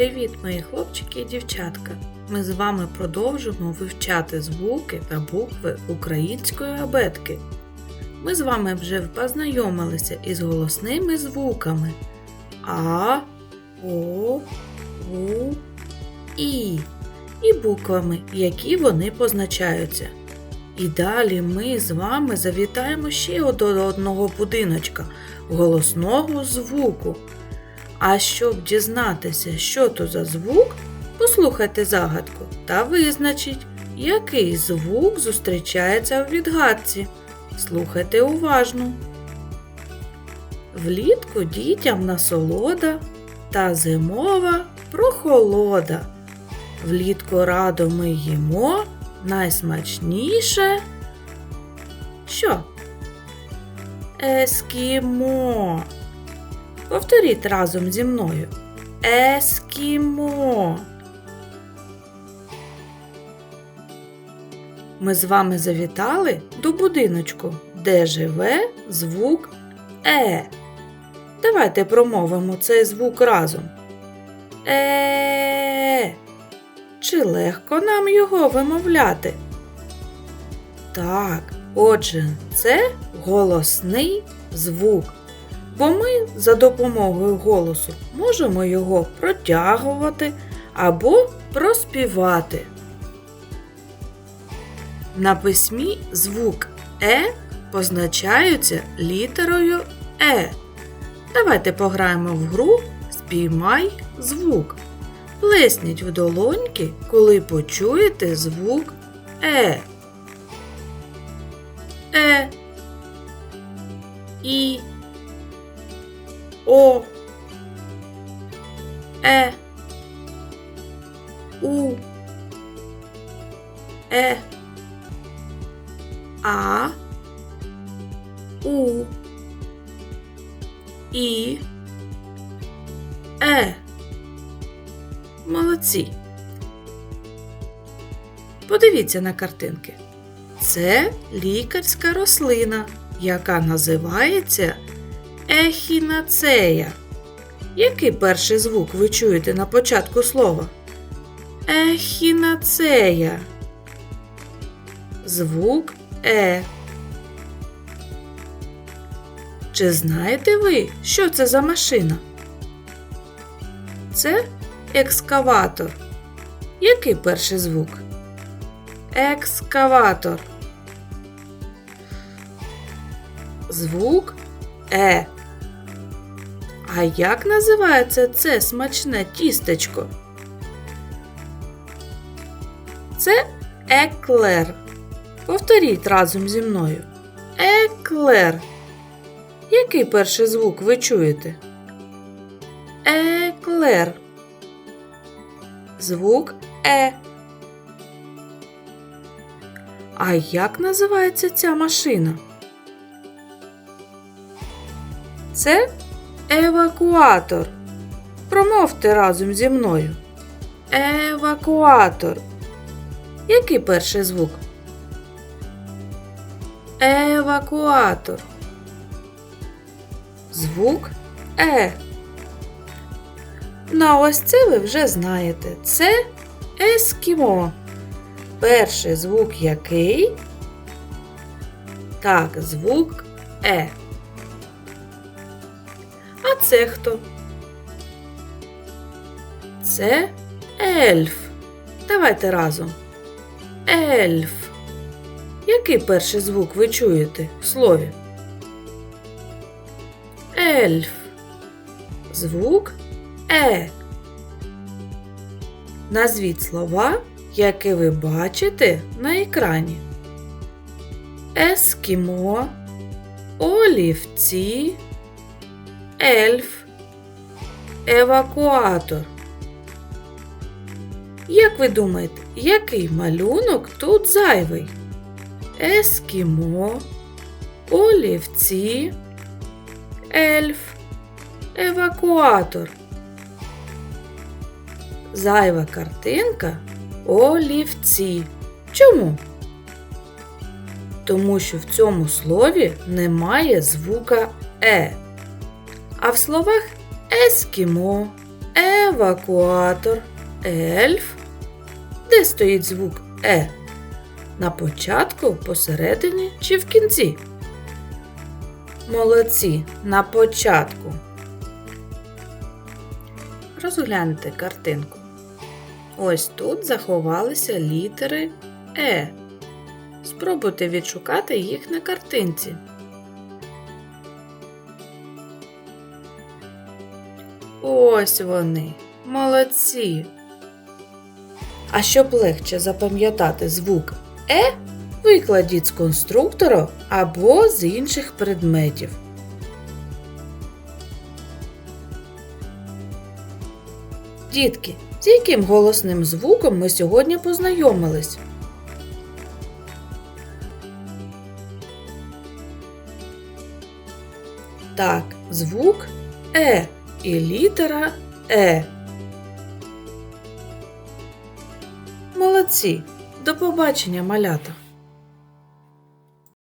Привіт, мої хлопчики і дівчатка! Ми з вами продовжимо вивчати звуки та букви української абетки. Ми з вами вже познайомилися із голосними звуками А, О, У, І і буквами, які вони позначаються. І далі ми з вами завітаємо ще до одного будиночка голосного звуку. А щоб дізнатися, що то за звук, послухайте загадку та визначіть, який звук зустрічається в відгадці. Слухайте уважно. Влітку дітям насолода та зимова прохолода. Влітку радо ми їмо найсмачніше. Що? Ескімо. Повторіть разом зі мною. Ескімо. Ми з вами завітали до будиночку, де живе звук Е. Давайте промовимо цей звук разом. Е. Чи легко нам його вимовляти? Так, отже, це голосний звук бо ми за допомогою голосу можемо його протягувати або проспівати. На письмі звук Е позначаються літерою Е. Давайте пограємо в гру Спіймай звук. Плесніть в долоньки, коли почуєте звук Е. Е. І. О, Е, У, Е, А, У, І, Е. Молодці. Подивіться на картинки. Це лікарська рослина, яка називається ехінацея. Який перший звук ви чуєте на початку слова? Ехінацея. Звук Е. Чи знаєте ви, що це за машина? Це екскаватор. Який перший звук? Екскаватор. Звук Е. А як називається це смачне тістечко? Це еклер. Повторіть разом зі мною. Еклер. Який перший звук ви чуєте? Еклер. Звук Е. А як називається ця машина? Це евакуатор. Промовте разом зі мною. Евакуатор. Який перший звук? Евакуатор. Звук Е. Ну, а ось це ви вже знаєте. Це ескімо. Перший звук який? Так, звук Е. Це хто? Це ельф. Давайте разом. Ельф. Який перший звук ви чуєте в слові? Ельф. Звук Е. Назвіть слова, які ви бачите на екрані. Ескімо, олівці ельф, евакуатор. Як ви думаєте, який малюнок тут зайвий? Ескімо, олівці, ельф, евакуатор. Зайва картинка олівці. Чому? Тому що в цьому слові немає звука Е. А в словах ескімо, евакуатор, ельф. Де стоїть звук Е? На початку, посередині чи в кінці? Молодці, на початку. Розгляньте картинку. Ось тут заховалися літери Е. Спробуйте відшукати їх на картинці. Ось вони. Молодці. А щоб легше запам'ятати звук Е, викладіть з конструктора або з інших предметів. Дітки, з яким голосним звуком ми сьогодні познайомились? Так, звук Е і літера Е. Молодці! До побачення, малята!